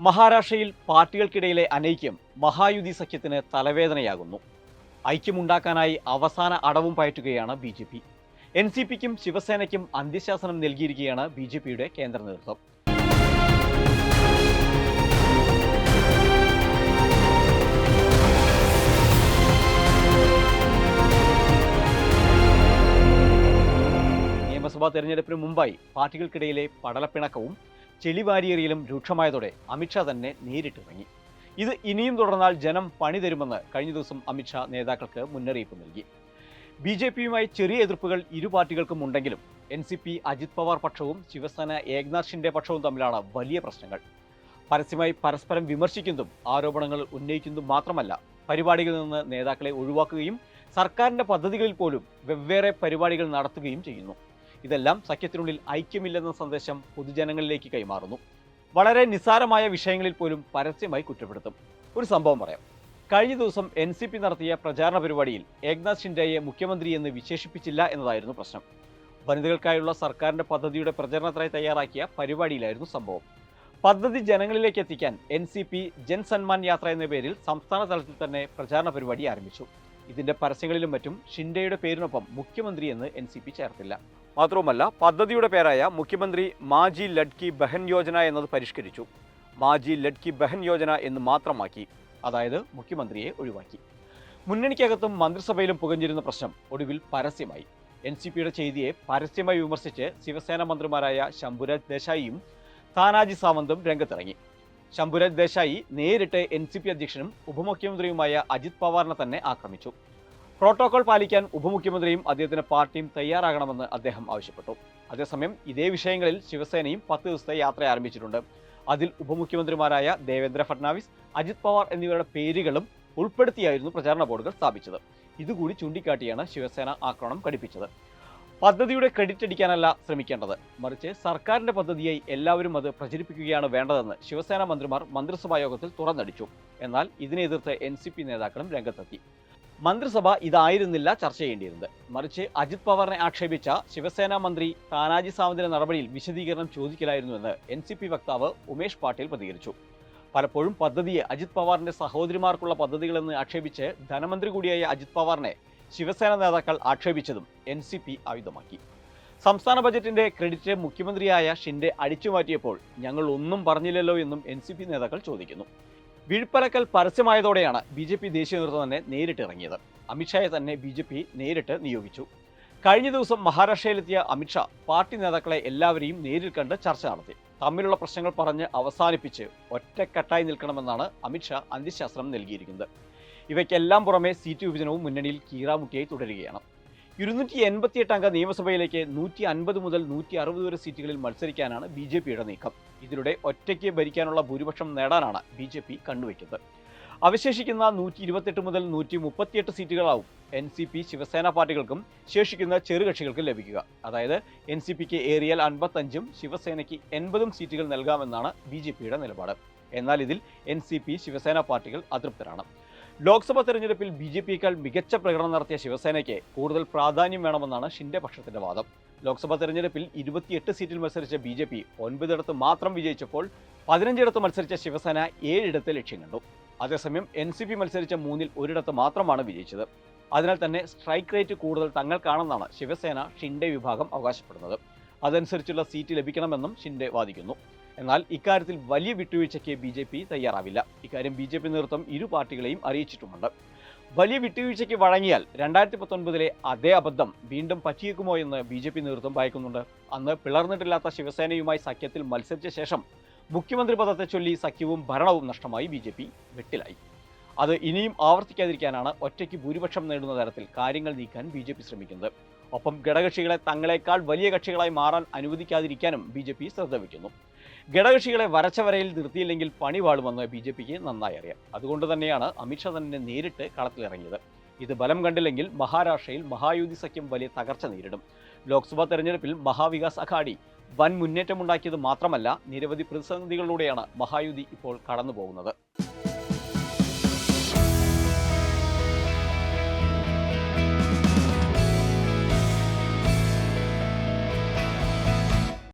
മഹാരാഷ്ട്രയിൽ പാർട്ടികൾക്കിടയിലെ അനൈക്യം മഹായുതി സഖ്യത്തിന് തലവേദനയാകുന്നു. ഐക്യമുണ്ടാക്കാനായി അവസാന അടവും പയറ്റുകയാണ് B J P. N C പിക്കും ശിവസേനയ്ക്കും അന്ത്യശാസനം നൽകിയിരിക്കുകയാണ് ബി ജെ പിയുടെ കേന്ദ്ര നേതൃത്വം. നിയമസഭാ തെരഞ്ഞെടുപ്പിന് മുമ്പായി പാർട്ടികൾക്കിടയിലെ പടലപ്പിണക്കവും ചെളിവാരിയേറിയലും രൂക്ഷമായതോടെ അമിത്ഷാ തന്നെ നേരിട്ടിറങ്ങി. ഇത് ഇനിയും തുടർന്നാൽ ജനം പണി തരുമെന്ന് കഴിഞ്ഞ ദിവസം അമിത്ഷാ നേതാക്കൾക്ക് മുന്നറിയിപ്പ് നൽകി. ബി ജെ പിയുമായി ചെറിയ എതിർപ്പുകൾ ഇരു പാർട്ടികൾക്കും ഉണ്ടെങ്കിലും N C P Ajit Pawar പക്ഷവും Shiv Sena Eknath Shinde പക്ഷവും തമ്മിലാണ് വലിയ പ്രശ്നങ്ങൾ. പരസ്യമായി പരസ്പരം വിമർശിക്കുന്നതും ആരോപണങ്ങൾ ഉന്നയിക്കുന്നതും മാത്രമല്ല പരിപാടികളിൽ നിന്ന് നേതാക്കളെ ഒഴിവാക്കുകയും സർക്കാരിന്റെ പദ്ധതികളിൽ പോലും വെവ്വേറെ പരിപാടികൾ നടത്തുകയും ചെയ്യുന്നു. ഇതെല്ലാം സഖ്യത്തിനുള്ളിൽ ഐക്യമില്ലെന്ന സന്ദേശം പൊതുജനങ്ങളിലേക്ക് കൈമാറുന്നു. വളരെ നിസ്സാരമായ വിഷയങ്ങളിൽ പോലും പരസ്യമായി കുറ്റപ്പെടുത്തും. ഒരു സംഭവം പറയാം. കഴിഞ്ഞ ദിവസം എൻ സി പി നടത്തിയ പ്രചാരണ പരിപാടിയിൽ ഏക്നാഥ് ഷിൻഡെയെ മുഖ്യമന്ത്രി എന്ന് വിശേഷിപ്പിച്ചില്ല എന്നതായിരുന്നു പ്രശ്നം. വനിതകൾക്കായുള്ള സർക്കാരിന്റെ പദ്ധതിയുടെ പ്രചരണത്തിനായി തയ്യാറാക്കിയ പരിപാടിയിലായിരുന്നു സംഭവം. പദ്ധതി ജനങ്ങളിലേക്ക് എത്തിക്കാൻ N C P Jan Sanman Yatra എന്ന പേരിൽ സംസ്ഥാന തലത്തിൽ തന്നെ പ്രചാരണ പരിപാടി ആരംഭിച്ചു. ഇതിന്റെ പരസ്യങ്ങളിലും മറ്റും ഷിൻഡെയുടെ പേരിനൊപ്പം മുഖ്യമന്ത്രി എന്ന് എൻ സി പി ചേർത്തില്ല. മാത്രവുമല്ല പദ്ധതിയുടെ പേരായ മുഖ്യമന്ത്രി മാജി ലഡ്കി ബഹൻ യോജന എന്നത് പരിഷ്കരിച്ചു. മാജി ലഡ്കി ബഹൻ യോജന എന്ന് മാത്രമാക്കി അതായത് മുഖ്യമന്ത്രിയെ ഒഴിവാക്കി. മുന്നണിക്കകത്തും മന്ത്രിസഭയിലും പുകഞ്ഞിരുന്ന പ്രശ്നം ഒടുവിൽ പരസ്യമായി. എൻ സി പിയുടെ ചെയ്തിയെ പരസ്യമായി വിമർശിച്ച് ശിവസേന മന്ത്രിമാരായ ശംഭുരാജ് ദേശായിയും താനാജി സാവന്തും രംഗത്തിറങ്ങി. ശംഭുരാജ് ദേശായി നേരിട്ട് എൻ സി പി അധ്യക്ഷനും ഉപമുഖ്യമന്ത്രിയുമായ അജിത് പവാറിനെ തന്നെ ആക്രമിച്ചു. പ്രോട്ടോകോൾ പാലിക്കാൻ ഉപമുഖ്യമന്ത്രിയും അദ്ദേഹത്തിന്റെ പാർട്ടിയും തയ്യാറാകണമെന്ന് അദ്ദേഹം ആവശ്യപ്പെട്ടു. അതേസമയം ഇതേ വിഷയങ്ങളിൽ ശിവസേനയും പത്ത് ദിവസത്തെ യാത്ര ആരംഭിച്ചിട്ടുണ്ട്. അതിൽ ഉപമുഖ്യമന്ത്രിമാരായ ദേവേന്ദ്ര ഫട്നാവിസ് അജിത് പവാർ എന്നിവരുടെ പേരുകളും ഉൾപ്പെടുത്തിയായിരുന്നു പ്രചാരണ ബോർഡുകൾ സ്ഥാപിച്ചത്. ഇതുകൂടി ചൂണ്ടിക്കാട്ടിയാണ് ശിവസേന ആക്രമണം ഘടിപ്പിച്ചത്. പദ്ധതിയുടെ ക്രെഡിറ്റ് അടിക്കാനല്ല ശ്രമിക്കേണ്ടത്. മറിച്ച് സർക്കാരിന്റെ പദ്ധതിയായി എല്ലാവരും അത് പ്രചരിപ്പിക്കുകയാണ് വേണ്ടതെന്ന് ശിവസേന മന്ത്രിമാർ മന്ത്രിസഭാ യോഗത്തിൽ തുറന്നടിച്ചു. എന്നാൽ ഇതിനെ എതിർത്ത് എൻ സി പി നേതാക്കളും രംഗത്തെത്തി. മന്ത്രിസഭ ഇതായിരുന്നില്ല ചർച്ച ചെയ്യേണ്ടിയിരുന്നത്. മറിച്ച് അജിത് പവാറിനെ ആക്ഷേപിച്ച ശിവസേന മന്ത്രി താനാജി സാവന്തിന്റെ നടപടിയിൽ വിശദീകരണം ചോദിക്കലായിരുന്നുവെന്ന് എൻ സി പി വക്താവ് ഉമേഷ് പാട്ടീൽ പ്രതികരിച്ചു. പലപ്പോഴും പദ്ധതിയെ അജിത് പവാറിന്റെ സഹോദരിമാർക്കുള്ള പദ്ധതികളെന്ന് ആക്ഷേപിച്ച് ധനമന്ത്രി കൂടിയായ അജിത് പവാറിനെ ശിവസേന നേതാക്കൾ ആക്ഷേപിച്ചതും എൻ സി പി ആയുധമാക്കി സംസ്ഥാന ബജറ്റിന്റെ ക്രെഡിറ്റ് മുഖ്യമന്ത്രിയായ ഷിൻഡെ അടിച്ചുമാറ്റിയപ്പോൾ ഞങ്ങൾ ഒന്നും പറഞ്ഞില്ലല്ലോ എന്നും എൻ സി പി നേതാക്കൾ ചോദിക്കുന്നു. വീഴ്പ്പലക്കൽ പരസ്യമായതോടെയാണ് ബി ജെ പി ദേശീയ നേതൃത്വം തന്നെ നേരിട്ടിറങ്ങിയത്. അമിത്ഷായെ തന്നെ ബി ജെ പി നേരിട്ട് നിയോഗിച്ചു. കഴിഞ്ഞ ദിവസം മഹാരാഷ്ട്രയിലെത്തിയ അമിത്ഷാ പാർട്ടി നേതാക്കളെ എല്ലാവരെയും നേരിൽ കണ്ട് ചർച്ച നടത്തി. തമ്മിലുള്ള പ്രശ്നങ്ങൾ പറഞ്ഞ് അവസാനിപ്പിച്ച് ഒറ്റക്കെട്ടായി നിൽക്കണമെന്നാണ് അമിത്ഷാ അന്ത്യശാസ്ത്രം നൽകിയിരിക്കുന്നത്. ഇവയ്ക്കെല്ലാം പുറമെ സീറ്റ് വിഭജനവും മുന്നണിയിൽ കീറാമുട്ടിയായി തുടരുകയാണ്. ഇരുന്നൂറ്റി എൺപത്തിയെട്ട് അംഗ നിയമസഭയിലേക്ക് നൂറ്റി അൻപത് മുതൽ നൂറ്റി അറുപത് വരെ സീറ്റുകളിൽ മത്സരിക്കാനാണ് ബി ജെ പിയുടെ നീക്കം. ഇതിലൂടെ ഒറ്റയ്ക്ക് ഭരിക്കാനുള്ള ഭൂരിപക്ഷം നേടാനാണ് ബി ജെ പി കണ്ണുവയ്ക്കുന്നത് അവശേഷിക്കുന്ന നൂറ്റി ഇരുപത്തെട്ട് മുതൽ നൂറ്റി മുപ്പത്തിയെട്ട് സീറ്റുകളാവും എൻ സി പി ശിവസേന പാർട്ടികൾക്കും ശേഷിക്കുന്ന ചെറുകക്ഷികൾക്കും ലഭിക്കുക. അതായത് എൻ സി പിക്ക് ഏറിയാൽ അൻപത്തഞ്ചും ശിവസേനയ്ക്ക് എൺപതും സീറ്റുകൾ നൽകാമെന്നാണ് ബി ജെ പിയുടെ നിലപാട്. എന്നാൽ ഇതിൽ എൻ സി പി ശിവസേന പാർട്ടികൾ അതൃപ്തരാണ്. ലോക്സഭാ തെരഞ്ഞെടുപ്പിൽ ബി ജെ പിയേക്കാൾ മികച്ച പ്രകടനം നടത്തിയ ശിവസേനയ്ക്ക് കൂടുതൽ പ്രാധാന്യം വേണമെന്നാണ് ഷിൻഡെ പക്ഷത്തിന്റെ വാദം. ലോക്സഭാ തെരഞ്ഞെടുപ്പിൽ ഇരുപത്തിയെട്ട് സീറ്റിൽ മത്സരിച്ച ബി ജെ പി ഒൻപതിടത്ത് മാത്രം വിജയിച്ചപ്പോൾ പതിനഞ്ചിടത്ത് മത്സരിച്ച ശിവസേന ഏഴിടത്ത് ലക്ഷ്യം കണ്ടു. അതേസമയം എൻ സി പി മത്സരിച്ച മൂന്നിൽ ഒരിടത്ത് മാത്രമാണ് വിജയിച്ചത്. അതിനാൽ തന്നെ സ്ട്രൈക്ക് റേറ്റ് കൂടുതൽ തങ്ങൾക്കാണെന്നാണ് ശിവസേന ഷിൻഡെ വിഭാഗം അവകാശപ്പെടുന്നത്. അതനുസരിച്ചുള്ള സീറ്റ് ലഭിക്കണമെന്നും ഷിൻഡെ വാദിക്കുന്നു. എന്നാൽ ഇക്കാര്യത്തിൽ വലിയ വിട്ടുവീഴ്ചയ്ക്ക് ബി ജെ പി തയ്യാറാവില്ല. ഇക്കാര്യം ബി ജെ പി നേതൃത്വം ഇരു പാർട്ടികളെയും അറിയിച്ചിട്ടുമുണ്ട്. വലിയ വിട്ടുവീഴ്ചയ്ക്ക് വഴങ്ങിയാൽ രണ്ടായിരത്തി പത്തൊൻപതിലെ അതേ അബദ്ധം വീണ്ടും പറ്റിയേക്കുമോ എന്ന് ബി ജെ പി നേതൃത്വം ഭയക്കുന്നുണ്ട്. അന്ന് പിളർന്നിട്ടില്ലാത്ത ശിവസേനയുമായി സഖ്യത്തിൽ മത്സരിച്ച ശേഷം മുഖ്യമന്ത്രി പദത്തെ ചൊല്ലി സഖ്യവും ഭരണവും നഷ്ടമായി ബി ജെ പി വെട്ടിലായി. അത് ഇനിയും ആവർത്തിക്കാതിരിക്കാനാണ് ഒറ്റയ്ക്ക് ഭൂരിപക്ഷം നേടുന്ന തരത്തിൽ കാര്യങ്ങൾ നീക്കാൻ ബി ജെ പി ശ്രമിക്കുന്നത്. ഒപ്പം ഘടകകക്ഷികളെ തങ്ങളെക്കാൾ വലിയ കക്ഷികളായി മാറാൻ അനുവദിക്കാതിരിക്കാനും ബി ജെ പി ശ്രദ്ധ വയ്ക്കുന്നു. ഘടകകക്ഷികളെ വരച്ചവരയിൽ നിർത്തിയില്ലെങ്കിൽ പണി വാളുമെന്ന് ബി ജെ പിക്ക് നന്നായി അറിയാം. അതുകൊണ്ട് തന്നെയാണ് അമിത്ഷാ തന്നെ നേരിട്ട് കളത്തിലിറങ്ങിയത്. ഇത് ബലം കണ്ടില്ലെങ്കിൽ മഹാരാഷ്ട്രയിൽ മഹായുതി സഖ്യം വലിയ തകർച്ച നേരിടും. ലോക്സഭാ തെരഞ്ഞെടുപ്പിൽ മഹാവികാസ് അഘാടി വൻ മുന്നേറ്റമുണ്ടാക്കിയത് മാത്രമല്ല നിരവധി പ്രതിസന്ധികളിലൂടെയാണ് മഹായുതി ഇപ്പോൾ കടന്നു പോകുന്നത്